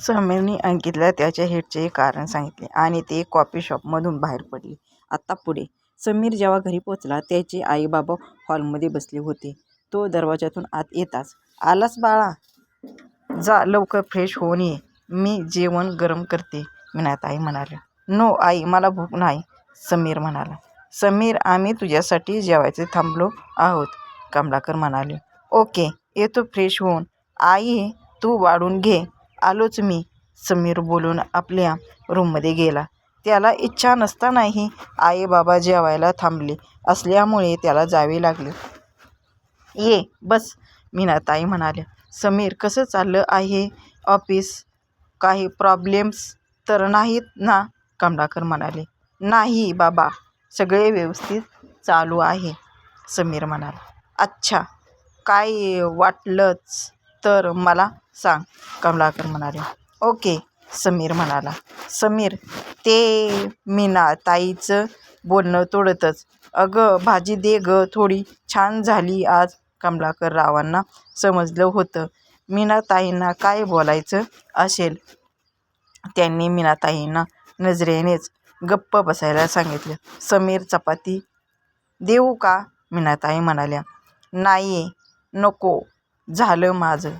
समीरने अंकितला त्याच्या हेडचे कारण सांगितले आणि ते कॉफी शॉपमधून बाहेर पडले. आता पुढे? समीर जेव्हा घरी पोचला त्याचे आई बाबा हॉलमध्ये बसले होते. तो दरवाजातून आत येताच, आलास बाळा? जा लवकर फ्रेश होऊन ये. मी जेवण गरम करते मीनाताई म्हणाल्या. नो आई मला भूक नाही समीर म्हणाला. समीर आम्ही तुझ्यासाठी जेवायचे थांबलो आहोत कमलाकर म्हणाले. ओके येतो फ्रेश होऊन. आई तू वाढून घे. आलोच मी समीर बोलून आपल्या रूममध्ये गेला. त्याला इच्छा नसतानाही आई बाबा जेवायला थांबले असल्यामुळे त्याला जावे लागले. ये बस मीनाताई म्हणाल्या. समीर कसं चाललं आहे ऑफिस? काही प्रॉब्लेम्स तर नाहीत ना कमलाकर म्हणाले. नाही बाबा सगळे व्यवस्थित चालू आहे समीर म्हणाला. अच्छा काय वाटलंच तर मला सांग कमलाकर म्हणाले ओके समीर म्हणाला. समीर ते मीनाताईंचं बोलणं तोडतच, अगं भाजी दे गं थोडी छान झाली आज कमलाकर रावांना समजलं होतं मीनाताईंना काय बोलायचं असेल. त्यांनी मीनाताईंना नजरेनेच गप्प बसायला सांगितलं. समीर चपाती देऊ का मीनाताई म्हणाल्या. नाही नको झालं माझं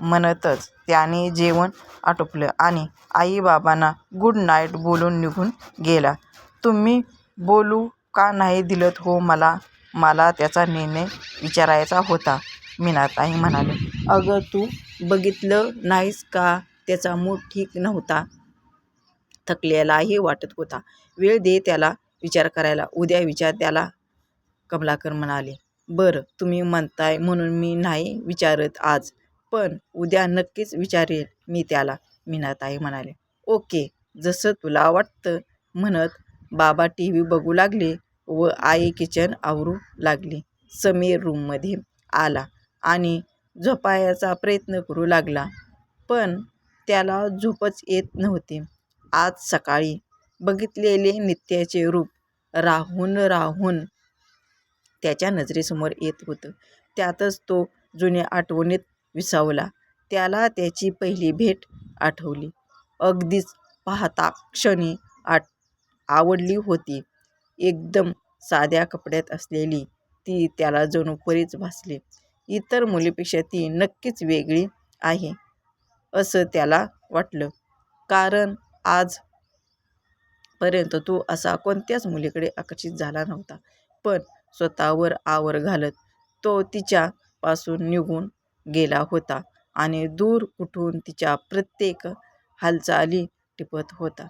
म्हणतच त्याने जेवण आटोपलं आणि आई बाबांना गुड नाईट बोलून निघून गेला. तुम्ही बोलू का नाही दिलंत हो मला? मला त्याचा निर्णय विचारायचा होता मीनाताई म्हणाल्या. अगं तू बघितलं नाहीस का त्याचा मूड ठीक नव्हता. थकलेलाही वाटत होता. वेळ दे त्याला विचार करायला. उद्या विचार त्याला कमलाकर म्हणाले. बरं तुम्ही म्हणताय म्हणून मी नाही विचारत आज. पण उद्या नक्कीच विचारेन मी त्याला मीनाताई म्हणाले ओके जसं तुला वाटतं म्हणत बाबा टी व्ही बघू लागले व आई किचन आवरू लागली. समीर रूममध्ये आला आणि झोपायचा प्रयत्न करू लागला. पण त्याला झोपच येत नव्हती. आज सकाळी बघितलेले नित्याचे रूप राहून राहून त्याच्या नजरेसमोर येत होतं. त्यातच तो जुन्या आठवणीत विसावला. त्याला त्याची पहिली भेट आठवली. अगदीच पाहता क्षणी आठ आवडली होती. एकदम साध्या कपड्यात असलेली ती त्याला जणू परीच भासली. इतर मुलीपेक्षा ती नक्कीच वेगळी आहे असं त्याला वाटलं. कारण आज पर्यंत तो असा कोणत्याच मुलीकडे आकर्षित झाला नव्हता. पण स्वतःवर आवर घालत तो तिच्यापासून निघून गेला होता आणि दूर कुठून तिच्या प्रत्येक हालचाली टिपत होता.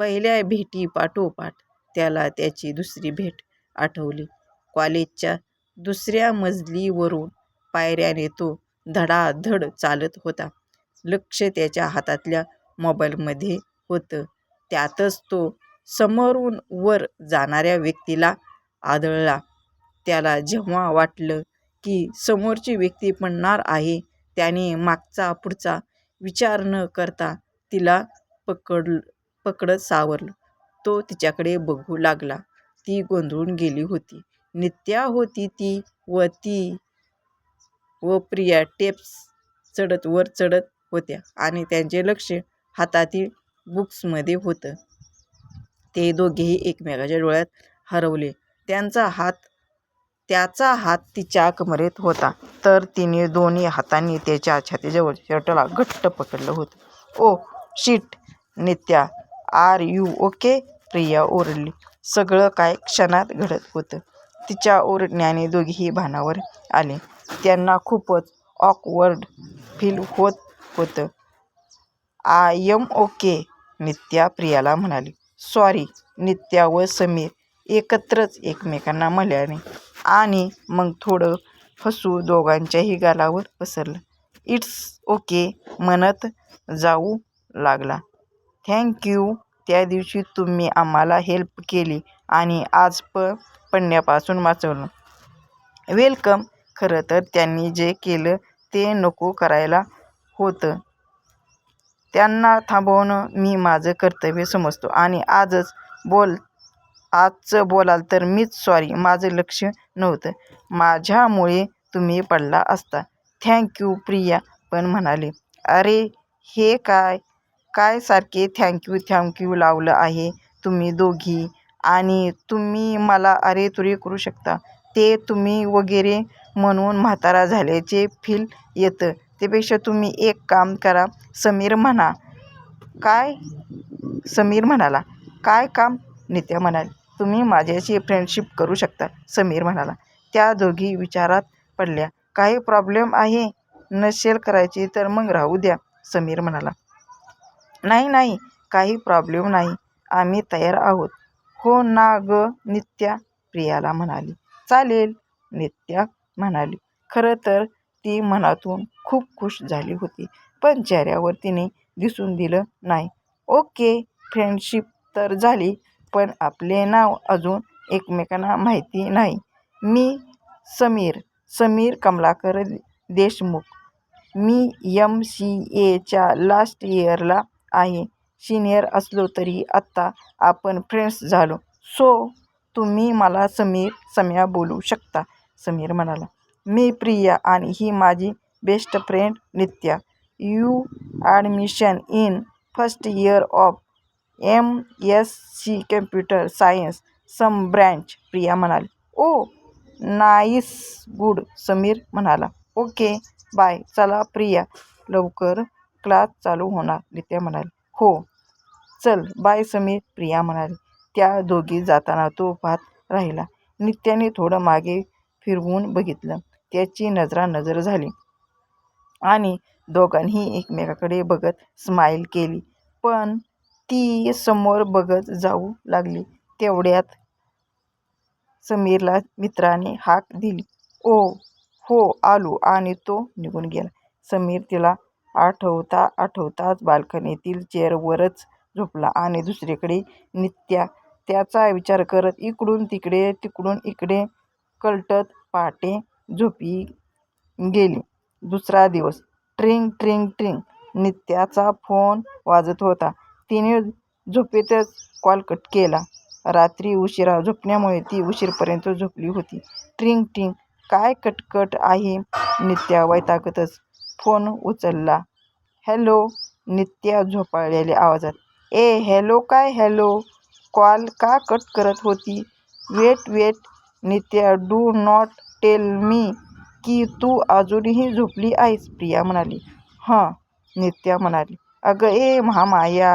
पहिल्या भेटीपाठोपाठ त्याला त्याची दुसरी भेट आठवली. कॉलेजच्या दुसऱ्या मजलीवरून पायऱ्याने तो धडाधड चालत होता. लक्ष त्याच्या हातातल्या मोबाईलमध्ये होतं. त्यातच तो समोरून वर जाणाऱ्या व्यक्तीला आदळला. त्याला जेव्हा वाटलं की समोरची व्यक्ती पडणार आहे त्याने मागचा पुढचा विचार न करता तिला पकडत सावरलं. तो तिच्याकडे बघू लागला. ती गोंधळून गेली होती. नित्या होती ती व ती व प्रिया टेप्स चढत वर चढत होत्या आणि त्यांचे लक्ष हातातील बुक्समध्ये होतं. ते दोघेही एकमेकाच्या डोळ्यात हरवले. त्यांचा हात त्याचा हात तिच्या कमरेत होता तर तिने दोन्ही हातांनी त्याच्या छातीजवळ शर्टला घट्ट पकडलं होतं. ओ shit Nitya are you okay Priya ओरडली. सगळं काय क्षणात घडत होतं. तिच्या ओरडण्याने दोघेही भानावर आले. त्यांना खूपच ऑकवर्ड फील होत होतं. आय एम ओके नित्या प्रियाला म्हणाली. सॉरी नित्या व समीर एकत्रच एकमेकांना म्हणाले आणि मग थोडं हसू दोघांच्याही गालावर पसरलं. इट्स ओके म्हणत जाऊ लागला. थँक्यू त्या दिवशी तुम्ही आम्हाला हेल्प केली आणि आज पडण्यापासून वाचवलं. वेलकम खरं तर त्यांनी जे केलं ते नको करायला होतं. त्यांना थांबवणं मी माझं कर्तव्य समजतो आणि आजच बोल बोलाल तर मीच सॉरी माझं लक्ष नव्हतं. माझ्यामुळे तुम्ही पडला असता. Thank you Priya. पण म्हणाली. अरे हे काय? काय सारखे थँक्यू थँक्यू लावलं आहे तुम्ही दोघी? आणि तुम्ही मला अरे तुरे करू शकता? ते तुम्ही वगैरे म्हणून म्हातारा झाल्याचे फील येतं. त्यापेक्षा तुम्ही एक काम करा. समीर म्हणा. काय? समीर म्हणाला काय काम? नित्या म्हणाली तुम्ही माझ्याशी फ्रेंडशिप करू शकता समीर म्हणाला. त्या दोघी विचारात पडल्या काही प्रॉब्लेम आहे? नसेल करायची तर मग राहू द्या समीर म्हणाला. नाही नाही काही प्रॉब्लेम नाही आम्ही तयार आहोत. हो ना ग नित्या प्रियाला म्हणाली. चालेल नित्या म्हणाली. खरं तर ती मनातून खूप खुश झाली होती पण चेहऱ्यावर तिने दिसून दिलं नाही. ओके फ्रेंडशिप तर झाली पण आपले नाव अजून एकमेकांना माहिती नाही. मी समीर समीर कमलाकर देशमुख. मी एम सी एच्या लास्ट इयरला आहे. सिनियर असलो तरी आत्ता आपण फ्रेंड्स झालो. सो तुम्ही मला समीर सम्या बोलू शकता? समीर म्हणाला. मी प्रिया आणि ही माझी best friend Nitya. You admission in first year of M S C computer science some branch Priya म्हणाली. ओ नाईस गुड समीर म्हणाला. ओके बाय चला प्रिया लवकर क्लास चालू होणार नित्या म्हणाली. हो चल बाय समीर प्रिया म्हणाली. त्या दोघी जाताना तो पाहत राहिला. नित्याने थोडं मागे फिरवून बघितलं. त्याची नजरानजर झाली. आणि दोघांनी एकमेकाकडे बघत स्माईल केली. पण ती समोर बघत जाऊ लागली. तेवढ्यात समीरला मित्राने हाक दिली. ओ हो आलो. आणि तो निघून गेला. समीर तिला आठवता आठवताच बाल्कनीतील चेअरवरच झोपला आणि दुसरीकडे नित्या त्याचा विचार करत इकडून तिकडे तिकडून इकडे कलटत पहाटे झोपी गेली. दुसरा दिवस. ट्रिंग ट्रिंग ट्रिंग. नित्याचा फोन वाजत होता. तिने झोपेतच कॉल कट केला. रात्री उशिरा झोपण्यामुळे ती उशीरपर्यंत झोपली होती. ट्रिंग ट्रिंग. काय कटकट आहे नित्या वैतागतच. फोन उचलला. हॅलो नित्या झोपाळलेल्या आवाजात. ए हॅलो काय हॅलो? कॉल का कट करत होती? Wait wait. Nitya do not tell me की तू अजूनही झोपली आहेस? प्रिया म्हणाली. हं नित्या म्हणाली. अगं ए महामाया.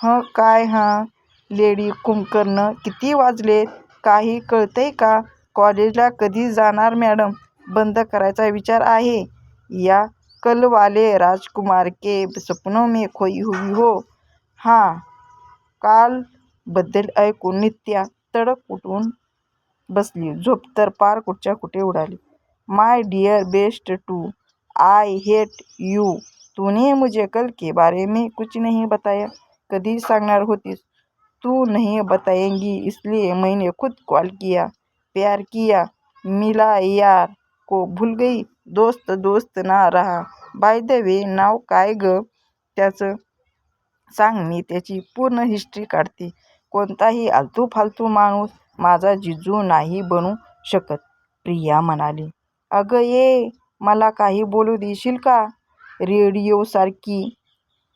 हं काय हां? लेडी कुंकर्ण किती वाजलेत काही कळतंय का? कॉलेजला कधी जाणार मॅडम? बंद करायचा विचार आहे. या कल वाले राजकुमार के सपनों में खोई हुई हो. हां काल बद्दल ऐकून नित्या तडक उठून बसली. झोप तर पार कुठच्या कुठे उडाली. My dear best too I hate you. तूने मुझे कल के बारे में कुछ नहीं बताया. कधी सांगणार होतीस? तू नहीं बताएंगी इसलिए मैंने खुद कॉल किया. प्यार किया. मिला यार. को भूल गई? दोस्त दोस्त ना रहा. बाय द वे नाव काय ग? त्याचं सांग मी त्याची पूर्ण हिस्ट्री काढते. कोणताही आलतू फालतू माणूस माझा जिजू नाही बनू शकत प्रिया म्हणाली. अगं ये मला काही बोलू देशील का? रेडिओसारखी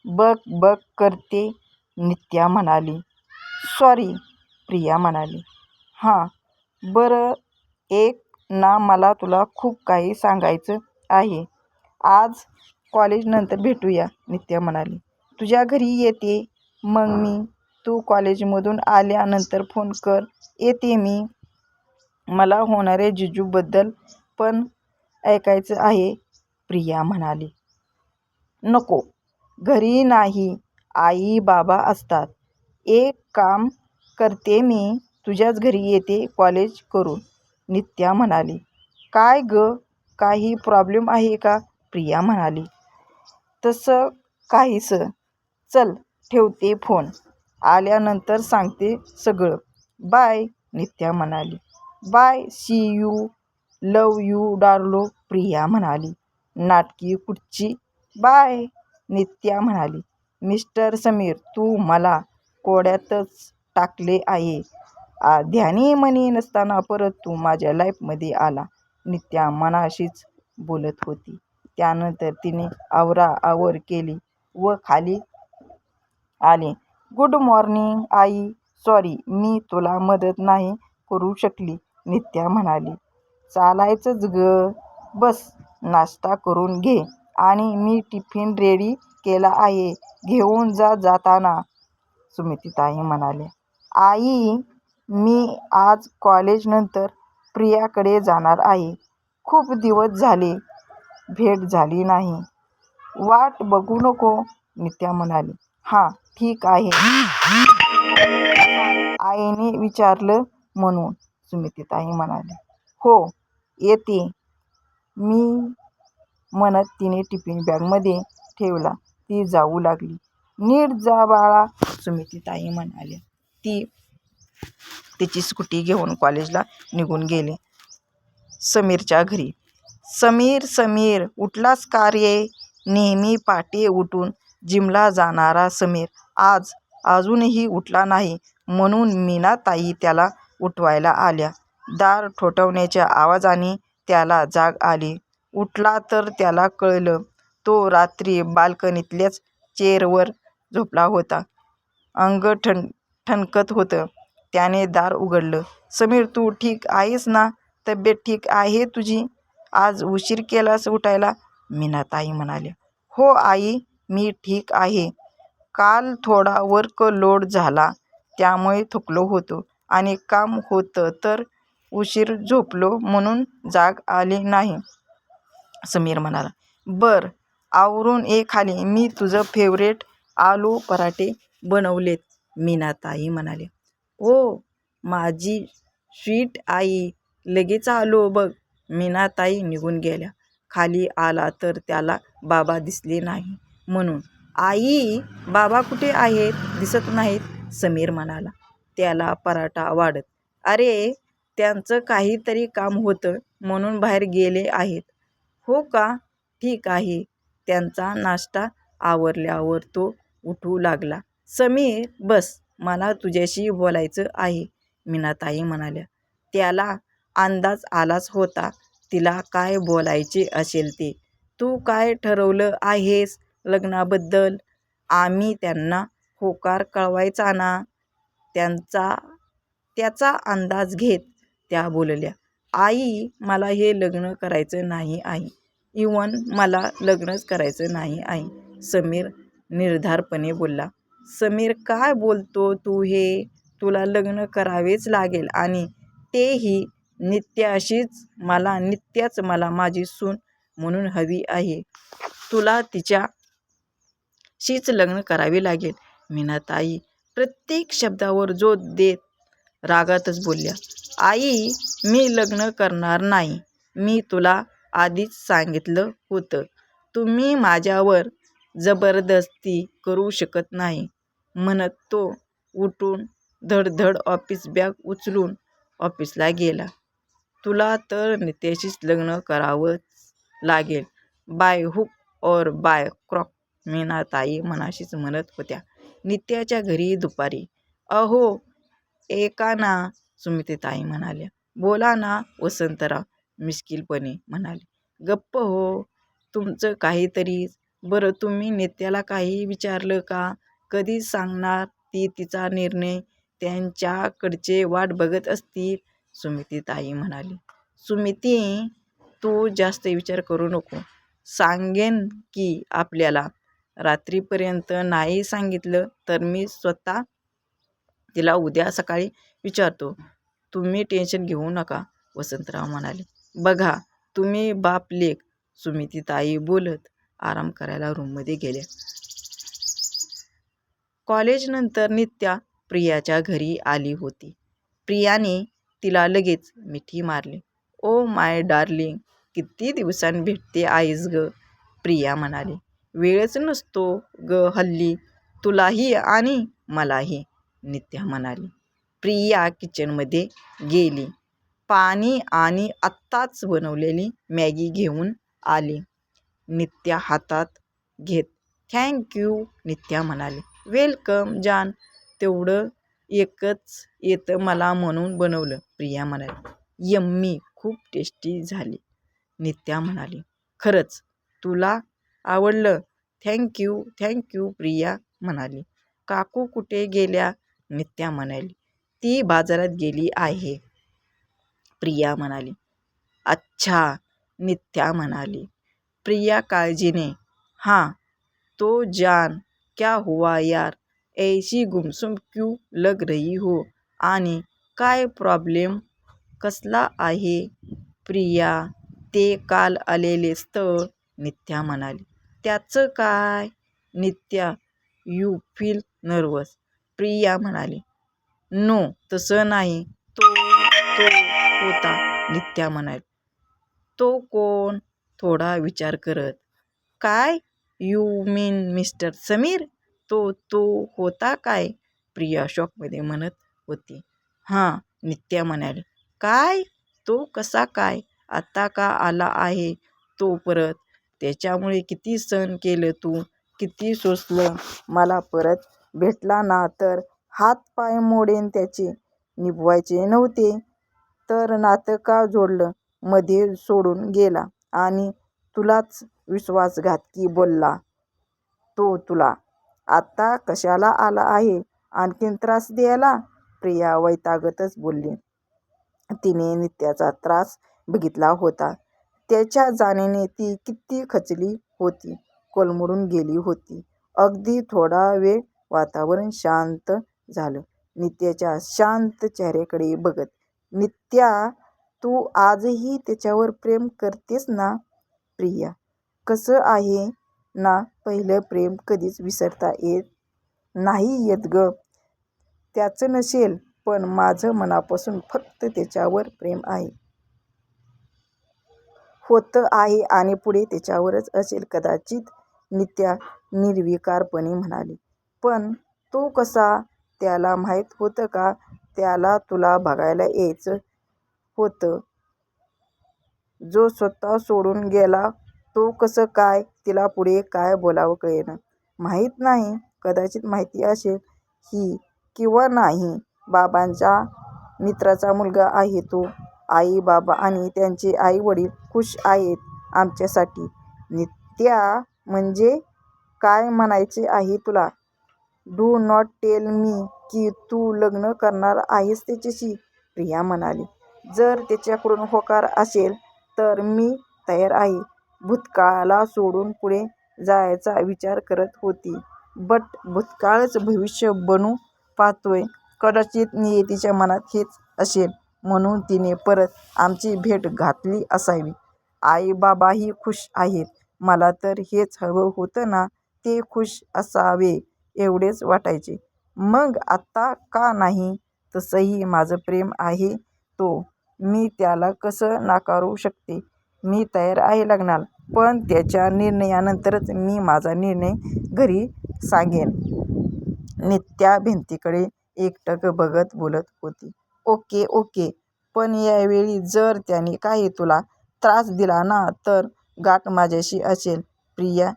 बक बक करते. नित्या म्हणाली. सॉरी प्रिया म्हणाली. हां बरं एक ना मला तुला खूप काही सांगायचं आहे. आज कॉलेजनंतर भेटूया नित्या म्हणाली. तुझ्या घरी येते मग मी तू कॉलेजमधून आल्यानंतर फोन कर. येते मी. मला होणाऱ्या जिजूबद्दल पण ऐकायचं आहे प्रिया म्हणाली. नको घरी नाही. आई बाबा असतात. एक काम करते मी तुझ्याच घरी येते कॉलेज करून. नित्या म्हणाली. काय ग? काही प्रॉब्लेम आहे का? प्रिया म्हणाली. तसं काहीसं. चल ठेवते फोन आल्यानंतर सांगते सगळं. बाय नित्या म्हणाली. Bye see you love you डार्लो Priya म्हणाली. नाटकी कुठची बाय नित्या म्हणाली. मिस्टर समीर तू मला कोड्यातच टाकले आहे. ध्यानी मनी नसताना परत तू माझ्या लाईफमध्ये आला. नित्या मनाशीच बोलत होती. त्यानंतर तिने आवराआवर केली व खाली आले. गुड मॉर्निंग आई. सॉरी मी तुला मदत नाही करू शकली नित्या म्हणाली. चालायचंच ग. बस नाश्ता करून घे आणि मी टिफिन रेडी केला आहे घेऊन जा जाताना. सुमितीताई म्हणाले आई मी आज कॉलेजनंतर प्रियाकडे जाणार आहे. खूप दिवस झाले भेट झाली नाही. वाट बघू नको नित्या म्हणाली. हां ठीक आहे. आईने विचारलं म्हणून सुमितीताई म्हणाली. हो येते. मी म्हणत तिने टिफिन बॅगमध्ये ठेवला. ती जाऊ लागली. नीट जा बाळा सुमितीताई म्हणाल्या. ती तिची स्कूटी घेऊन कॉलेजला निघून गेले. समीरच्या घरी समीर समीर उठलास का रे? नेहमी पाटे उठून जिमला जाणारा समीर आज अजूनही उठला नाही म्हणून मीनाताई त्याला उठवायला आल्या. दार ठोठावण्याच्या आवाजाने त्याला जाग आली. उठला तर त्याला कळलं तो रात्री बाल्कनीतल्याच चेअरवर झोपला होता. अंग ठण ठणकत होतं. त्याने दार उघडलं. समीर तू ठीक आहेस ना? तब्येत ठीक आहे तुझी? आज उशीर केलास उठायला? मीनाताई म्हणाल्या हो आई मी ठीक आहे. काल थोडा वर्क लोड झाला त्यामुळे थकलो होतो आणि काम होतं तर उशीर झोपलो म्हणून जाग आली नाही. समीर म्हणाला. बर आवरून ये खाली मी तुझं फेवरेट आलू पराठे बनवलेत मीनाताई म्हणाले. ओ माझी स्वीट आई लगेच आलो बघ मीनाताई निघून गेल्या. खाली आला तर त्याला बाबा दिसले नाही म्हणून. आई बाबा कुठे आहेत? दिसत नाहीत समीर म्हणाला. त्याला पराठा वाढत. अरे त्यांचं काहीतरी काम होतं म्हणून बाहेर गेले आहेत. हो का? ठीक आहे. त्यांचा नाश्ता आवरल्यावर तो उठू लागला. समीर बस मला तुझ्याशी बोलायचं आहे मीनाताई म्हणाल्या. त्याला अंदाज आलाच होता तिला काय बोलायचे असेल ते. तू काय ठरवलं आहेस लग्नाबद्दल? आम्ही त्यांना होकार कळवायचा ना? त्यांचा त्याचा अंदाज घेत त्या बोलल्या. आई मला हे लग्न करायचं नाही आई इवन मला लग्नच करायचं नाही आहे समीर निर्धारपणे बोलला समीर काय बोलतो तू हे? तुला लग्न करावेच लागेल आणि तेही नित्याशीच मला नित्याच मला माझी सून म्हणून हवी आहे. तुला तिच्याशीच लग्न करावे लागेल. मीनाताई प्रत्येक शब्दावर जो देत रागातच बोलल्या आई मी लग्न करणार नाही. मी तुला आधीच सांगितलं होतं. तुम्ही माझ्यावर जबरदस्ती करू शकत नाही म्हणत तो उठून धडधड ऑफिस बॅग उचलून ऑफिसला गेला. तुला तर नित्याशीच लग्न करावंच लागेल बाय हुक और बाय क्रॉक मीनाताई मनाशीच म्हणत होत्या. नित्याच्या घरी दुपारी. अहो एका ना सुमितेताई म्हणाल्या. बोला ना वसंतराव. मिश्किलपणे म्हणाले. गप्प हो. तुमचं काहीतरी बरं तुम्ही नेत्याला काही विचारलं का? कधी सांगणार ती तिचा निर्णय? त्यांच्याकडचे वाट बघत असतील सुमितीताई म्हणाली. सुमिती तू जास्त विचार करू नको. सांगेन की आपल्याला. रात्रीपर्यंत नाही सांगितलं तर मी स्वतः तिला उद्या सकाळी विचारतो. तुम्ही टेन्शन घेऊ नका वसंतराव म्हणाले. बघा तुम्ही बाप लेक सुमितीताई बोलत आराम करायला रूममध्ये गेल्या. कॉलेजनंतर नित्या प्रियाच्या घरी आली होती. प्रियाने तिला लगेच मिठी मारली. ओ माय डार्लिंग किती दिवसांनी भेटते आईस ग प्रिया म्हणाली. वेळच नसतो ग हल्ली तुलाही आणि मलाही नित्या म्हणाली. प्रिया किचनमध्ये गेली. पाणी आणि आत्ताच बनवलेली मॅगी घेऊन आली. नित्या हातात घेत थँक्यू नित्या म्हणाली. वेलकम जान. तेवढं एकच येतं मला म्हणून बनवलं प्रिया म्हणाली. यम्मी खूप टेस्टी झाली. नित्या म्हणाली. खरंच तुला आवडलं? थँक्यू थँक्यू प्रिया म्हणाली. काकू कुठे गेल्या? नित्या म्हणाली. ती बाजारात गेली आहे. प्रिया म्हणाली. अच्छा नित्या म्हणाली. प्रिया काळजीने हां तो जान क्या हुआ यार ऐशी गुमसुम क्यू लग रही हो? आणि काय प्रॉब्लेम कसला आहे? प्रिया ते काल आलेले स्थळ नित्या म्हणाली. त्याचं काय? Nitya you feel nervous Priya म्हणाली. नो तसं नाही. तो होता नित्या म्हणाल. तो कोण? थोडा विचार करत. काय? You mean mister Sameer? तो तो होता काय? प्रिया शॉकमध्ये म्हणत होती. हां नित्या म्हणाली. काय? तो कसा काय? आता का आला आहे? तो परत त्याच्यामुळे किती सहन केलं तू? किती सोसलं? मला परत भेटला ना तर हात पाय मोडेन त्याचे. निभवायचे नव्हते. तर नातं का जोडलं? मध्ये सोडून गेला आणि तुलाच विश्वासघातकी बोलला तो तुला. आत्ता कशाला आला आहे? आणखीन त्रास द्यायला? प्रिया वैतागतच बोलली. तिने नित्याचा त्रास बघितला होता. त्याच्या जाण्याने ती किती खचली होती कोलमडून गेली होती. अगदी थोडा वेळ वातावरण शांत झालं. नित्याच्या शांत चेहऱ्याकडे बघत नित्या तू आजही त्याच्यावर प्रेम करतेस ना प्रिया? कसं आहे ना पहिलं प्रेम कधीच विसरता येत नाही येत ग. त्याचं नसेल पण माझं मनापासून फक्त त्याच्यावर प्रेम आहे. होतं आहे आणि पुढे त्याच्यावरच असेल कदाचित नित्या निर्विकारपणे म्हणाली. पण तो कसा त्याला माहीत होतं का? त्याला तुला बघायला यायचं होतं. जो स्वतः सोडून गेला तो कसं काय तिला पुढे काय बोलावं कळेना. माहीत नाही कदाचित माहिती असेल ही किंवा नाही बाबांच्या मित्राचा मुलगा आहे तो. आई बाबा आणि त्यांचे आई वडील खुश आहेत आमच्यासाठी. नित्या म्हणजे काय म्हणायचे आहे तुला? डू नॉट टेल मी की तू लग्न करणार आहेस त्याच्याशी? प्रिया म्हणाली. जर त्याच्याकडून होकार असेल तर मी तयार आहे. भूतकाळाला सोडून पुढे जायचा विचार करत होती. बट भूतकाळच भविष्य बनू पाहतोय. कदाचित नियतीच्या मनात हेच असेल म्हणून तिने परत आमची भेट घातली असावी. आई बाबाही खुश आहेत. मला तर हेच हवं होतं ना ते खुश असावे एवढेच वाटायचे. मग आत्ता का नाही? तसंही माझं प्रेम आहे तो. मी त्याला कसं नाकारू शकते? मी तयार आहे लग्नाला पण त्याच्या निर्णयानंतरच मी माझा निर्णय घरी सांगेन. नित्या भिंतीकडे एकटक बघत बोलत होती. ओके ओके पण यावेळी जर त्याने काही तुला त्रास दिला ना तर गाठ माझ्याशी असेल. प्रिया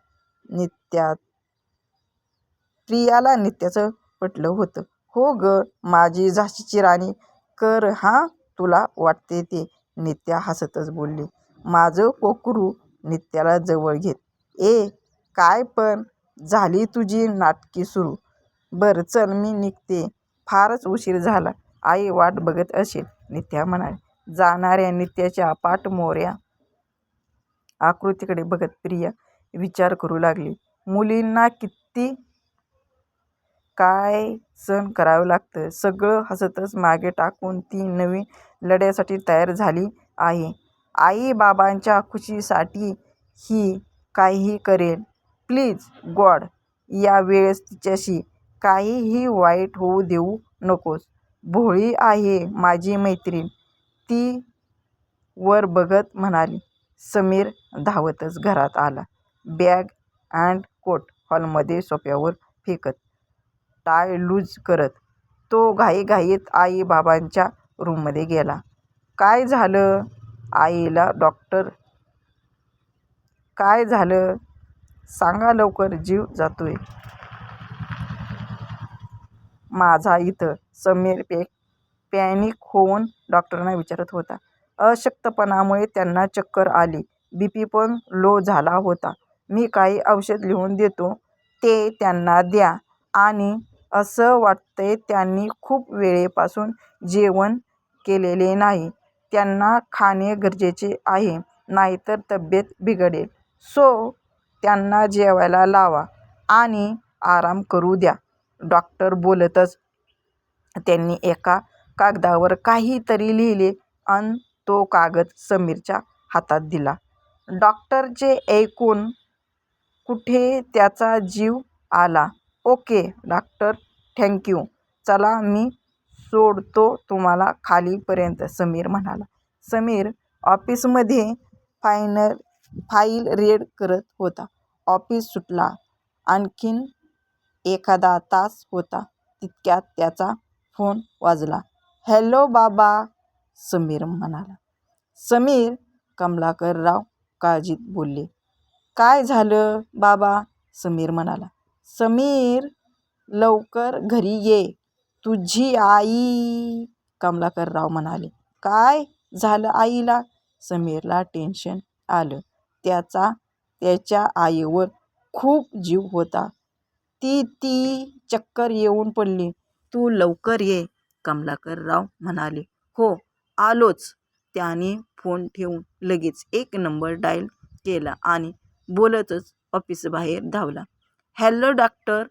नित्या प्रियाला नित्याचं पटलं होतं. हो ग माझी झाशीची राणी. कर हां तुला वाटते ते. नित्या हसतच बोलली. माझं कोकरू नित्याला जवळ घेत. ए काय पण? झाली तुझी नाटकी सुरू. बरं चल मी निघते. फारच उशीर झाला. आई वाट बघत असेल. नित्या म्हणाली जाणाऱ्या नित्याच्या पाठमोऱ्या आकृतीकडे बघत प्रिया विचार करू लागली. मुलींना किती काय सहन करावं लागतं सगळं हसतच मागे टाकून ती नवीन लढ्यासाठी तयार झाली आहे. आई बाबांच्या खुशीसाठी ही काहीही करेल प्लीज गॉड या वेळेस तिच्याशी काहीही वाईट होऊ देऊ नकोस. भोळी आहे माझी मैत्रीण. ती वर बघत म्हणाली समीर धावतच घरात आला. बॅग अँड कोट हॉलमध्ये सोफ्यावर फेकत टाय लूज करत. तो घाईघाईत आई बाबांच्या रूममध्ये गेला. काय झालं? आईला डॉक्टर. काय झालं? सांगा लवकर जीव जातोय. माझा इथं समीर पे पॅनिक होऊन डॉक्टरांना विचारत होता. अशक्तपणामुळे त्यांना चक्कर आली. बी पी पण लो झाला होता. मी काही औषध लिहून देतो. ते त्यांना द्या आणि असं वाटतंय त्यांनी खूप वेळेपासून जेवण केलेले नाही. त्यांना खाणे गरजेचे आहे नाहीतर तब्येत बिघडेल. सो त्यांना जेवायला लावा आणि आराम करू द्या. डॉक्टर बोलतच त्यांनी एका कागदावर काहीतरी लिहिले अन तो कागद समीरच्या हातात दिला. डॉक्टरचे ऐकून कुठे त्याचा जीव आला. Okay doctor thank you. चला मी सोडतो तुम्हाला खालीपर्यंत समीर म्हणाला. समीर ऑफिसमध्ये फायनल फाईल रेड करत होता. ऑफिस सुटला आणखीन एखादा तास होता तितक्यात त्याचा फोन वाजला. हॅलो बाबा समीर म्हणाला. समीर कमलाकरराव काळजीत बोलले. काय झालं बाबा समीर म्हणाला. समीर लवकर घरी ये. तुझी आई कमलाकरराव म्हणाले. काय झालं आईला समीरला टेन्शन आलं. त्याचा त्याच्या आईवर खूप जीव होता. ती ती चक्कर येऊन पडली. तू लवकर ये कमलाकरराव म्हणाले. हो आलोच त्याने फोन ठेवून लगेच एक नंबर डायल केला आणि बोलतच ऑफिसबाहेर धावला. हॅलो डॉक्टर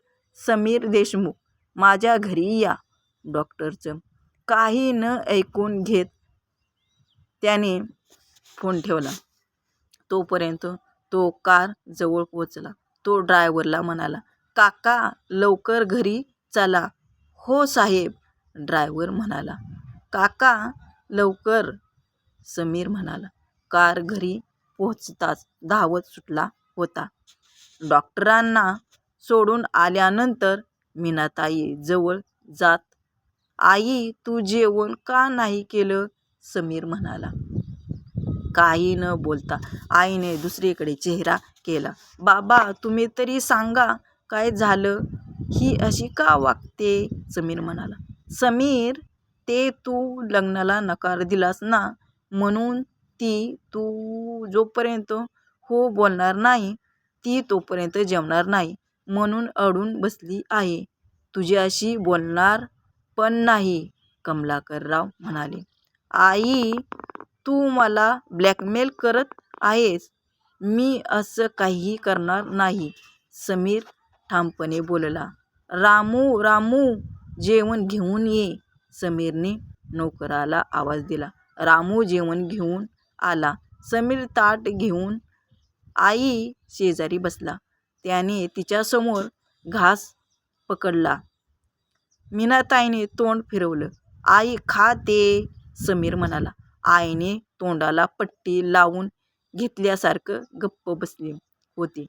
समीर देशमुख माझ्या घरी या. डॉक्टरचं काही न ऐकून घेत त्याने फोन ठेवला. तोपर्यंत तो कार जवळ पोहोचला. तो ड्रायव्हरला म्हणाला. काका लवकर घरी चला. हो साहेब ड्रायव्हर म्हणाला. काका लवकर समीर म्हणाला. कार घरी पोहोचताच धावत सुटला होता. डॉक्टरांना सोडून आल्यानंतर मीनाताई जवळ जात आई तू जेवण का नाही केलं समीर म्हणाला. काही न बोलता आईने दुसरीकडे चेहरा केला. बाबा तुम्ही तरी सांगा काय झालं. ही अशी का वागते समीर म्हणाला. समीर ते तू लग्नाला नकार दिलास ना म्हणून ती तू जोपर्यंत हो बोलणार नाही ती तोपर्यंत जेवणार नाही म्हणून अडून बसली आहे. तुझ्याशी बोलणार पण नाही कमलाकरराव म्हणाले. आई तू मला ब्लॅकमेल करत आहेस. मी असं काही करणार नाही समीर ठामपणे बोलला. रामू रामू जेवण घेऊन ये समीरने नोकराला आवाज दिला. रामू जेवण घेऊन आला. समीर ताट घेऊन आई शेजारी बसला. त्याने तिच्यासमोर घास पकडला. मीनाताईने तोंड फिरवलं. आई खा ते समीर म्हणाला. आईने तोंडाला पट्टी लावून घेतल्यासारखं गप्प बसली होती.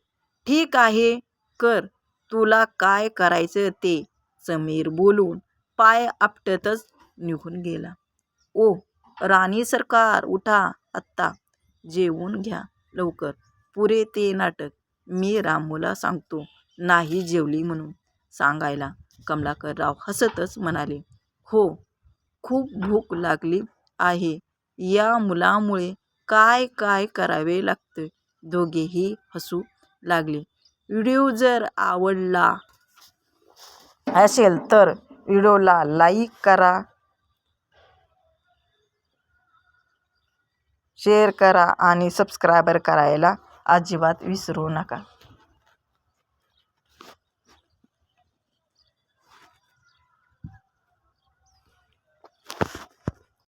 ठीक आहे कर तुला काय करायचं ते समीर बोलून पाय आपटतच निघून गेला. ओ राणी सरकार उठा आत्ता. जेवून घ्या लवकर. पुरे ते नाटक मी रामूला सांगतो नाही जेवली म्हणून सांगायला कमलाकरराव हसतच म्हणाले. हो खूप भूक लागली आहे. या मुलामुळे काय काय करावे लागते दोघेही हसू लागले. व्हिडिओ जर आवडला असेल तर व्हिडिओला लाईक करा, शेअर करा आणि सबस्क्रायबर करायला अजिबात विसरू नका.